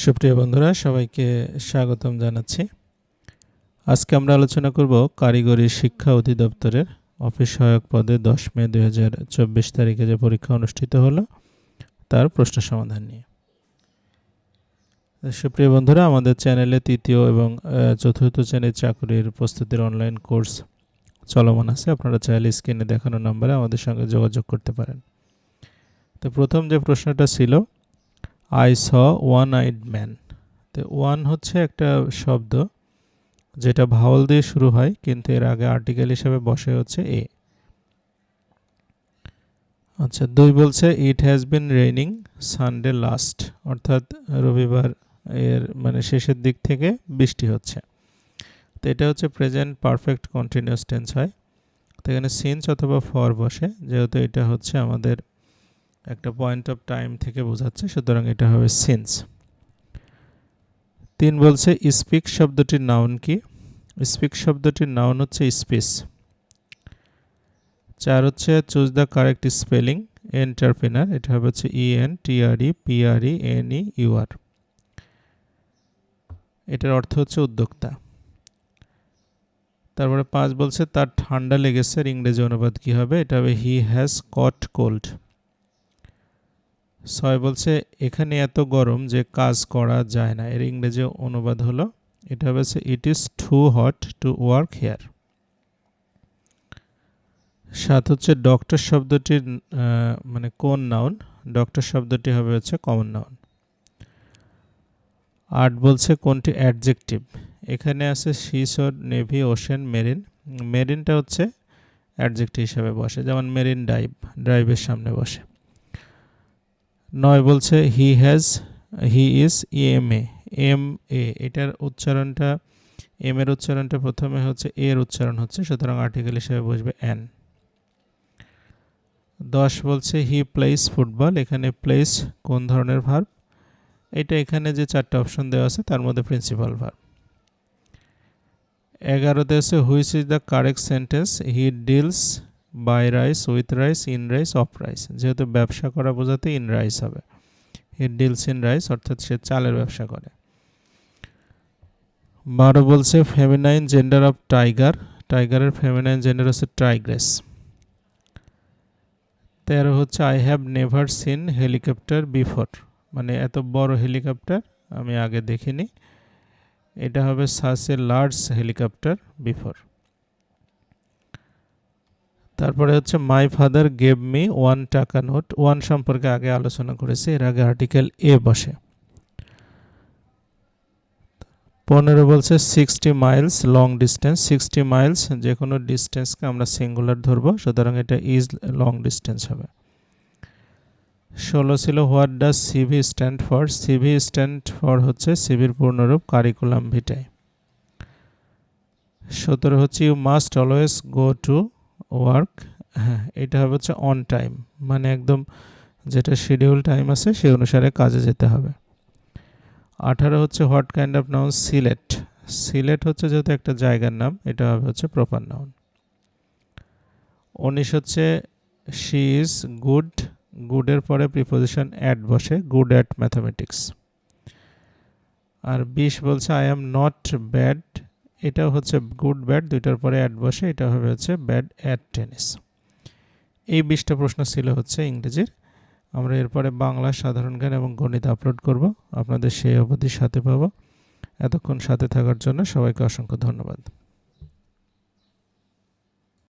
সুপ্রিয় বন্ধুরা, সবাইকে স্বাগতম জানাচ্ছি। আজকে আমরা আলোচনা করব কারিগরি শিক্ষা অধিদপ্তরের অফিস সহায়ক পদে দশ মে দু হাজার চব্বিশ তারিখে যে পরীক্ষা অনুষ্ঠিত হলো, তার প্রশ্ন সমাধান নিয়ে। সুপ্রিয় বন্ধুরা, আমাদের চ্যানেলে তৃতীয় এবং চতুর্থ শ্রেণির চাকরির প্রস্তুতির অনলাইন কোর্স চলমান আছে। আপনারা চাইলে স্ক্রিনে দেখানো নম্বরে আমাদের সঙ্গে যোগাযোগ করতে পারেন। তো প্রথম যে প্রশ্নটা ছিল I saw one eyed man তো ওয়ান হচ্ছে একটা শব্দ যেটা ভাওয়াল দিয়ে শুরু হয়, কিন্তু এর আগে আর্টিকেল হিসেবে বসে হচ্ছে এ। আচ্ছা দুই বলছে it has been raining Sunday last অর্থাৎ রবিবার এর মানে শেষের দিক থেকে বৃষ্টি হচ্ছে। তো এটা হচ্ছে প্রেজেন্ট পারফেক্ট কন্টিনিউয়াস টেন্স হয়। তো এখানে সিন্স অথবা ফর বসে, যেহেতু এটা হচ্ছে আমাদের একটা পয়েন্ট অফ টাইম থেকে বোঝাচ্ছে, সুতরাং এটা হবে সিন্স তিন বলছে স্পিক শব্দটির নাউন কি? স্পিক শব্দটির নাউন হচ্ছে স্পিস চার হচ্ছে choose the correct spelling entrepreneur এটা হবে হচ্ছে E N T R N E U R এটার অর্থ হচ্ছে উদ্যোক্তা। তারপরে পাঁচ বলছে, তার ঠান্ডা লেগেছে ইংরেজি অনুবাদ কি হবে? এটা হবে হি হ্যাজ কট কোল্ড ছয় বলছে, এখানে এত গরম যে কাজ করা যায় না। এর ইংরেজি অনুবাদ হলো, এটা হচ্ছে it is too hot to work here সাত হচ্ছে ডক্টর শব্দটির মানে কোন নাউন ডক্টর শব্দটি হবে হচ্ছে কমন নাউন আট বলছে, কোনটি অ্যাডজেক্টিভ এখানে আছে সিসর নেভি ওশেন মেরিন মেরিনটা হচ্ছে অ্যাডজেক্টিভ হিসাবে বসে, যেমন মেরিন ড্রাইভ ড্রাইভের সামনে বসে। নয় বলছে he has he is M A M A এটার উচ্চারণটা এম এর উচ্চারণটা প্রথমে হচ্ছে এর উচ্চারণ হচ্ছে, সুতরাং আর্টিকেল হিসেবে বসবে অ্যান দশ বলছে হি প্লেস ফুটবল এখানে প্লেস কোন ধরনের ভার্ব এটা এখানে যে চারটে অপশন দেওয়া আছে, তার মধ্যে প্রিন্সিপাল ভার্ব এগারোতে আছে which is the correct sentence he deals by rice with rice in rice of rice যেহেতু ব্যবসা করা বোঝাতে ইন রাইস হবে। হি ডিলস ইন রাইস অর্থাৎ সে চালের ব্যবসা করে। বারো বলছে ফেমিনাইন জেন্ডার অফ টাইগার টাইগারের ফেমিনাইন জেন্ডার হচ্ছে টাইগ্রেস তেরো হচ্ছে I have never seen helicopter before মানে এত বড় হেলিকপ্টার আমি আগে দেখিনি। এটা হবে such a large helicopter before তারপরে হচ্ছে my father gave me one taka note. One সম্পর্কে আগে আলোচনা করেছি, এর আগে আর্টিকেল এ বসে। পনেরো বলছে sixty miles, long distance. Sixty miles যে কোনো ডিস্টেন্সকে আমরা সিঙ্গুলার ধরবো, সুতরাং এটা ইজ লং ডিস্টেন্স হবে। ষোলো ছিল what does CV stand for? CV stand for হচ্ছে সিভির পূর্ণরূপ কারিকুলাম ভিটাই সতেরো হচ্ছে you must always go to work হ্যাঁ এটা হবে হচ্ছে অন টাইম মানে একদম যেটা শিডিউল টাইম আছে সেই অনুসারে কাজে যেতে হবে। আঠারো হচ্ছে what kind of noun Sylhet Sylhet হচ্ছে যেহেতু একটা জায়গার নাম, এটা হবে হচ্ছে প্রপার নাউন উনিশ হচ্ছে শি ইজ গুড গুডের পরে প্রিপোজিশন অ্যাট বসে গুড অ্যাট ম্যাথামেটিক্স আর বিশ বলছে আই অ্যাম নট ব্যাড এটাও হচ্ছে গুড ব্যাড দুইটার পরে অ্যাড বসে, এটা হবে হচ্ছে ব্যাড অ্যাড টেনিস এই বিশটা প্রশ্ন ছিল হচ্ছে ইংরেজির। আমরা এরপরে বাংলা, সাধারণ জ্ঞান এবং গণিত আপলোড করব। আপনাদের সেই অবধি সাথে পাবো। এতক্ষণ সাথে থাকার জন্য সবাইকে অসংখ্য ধন্যবাদ।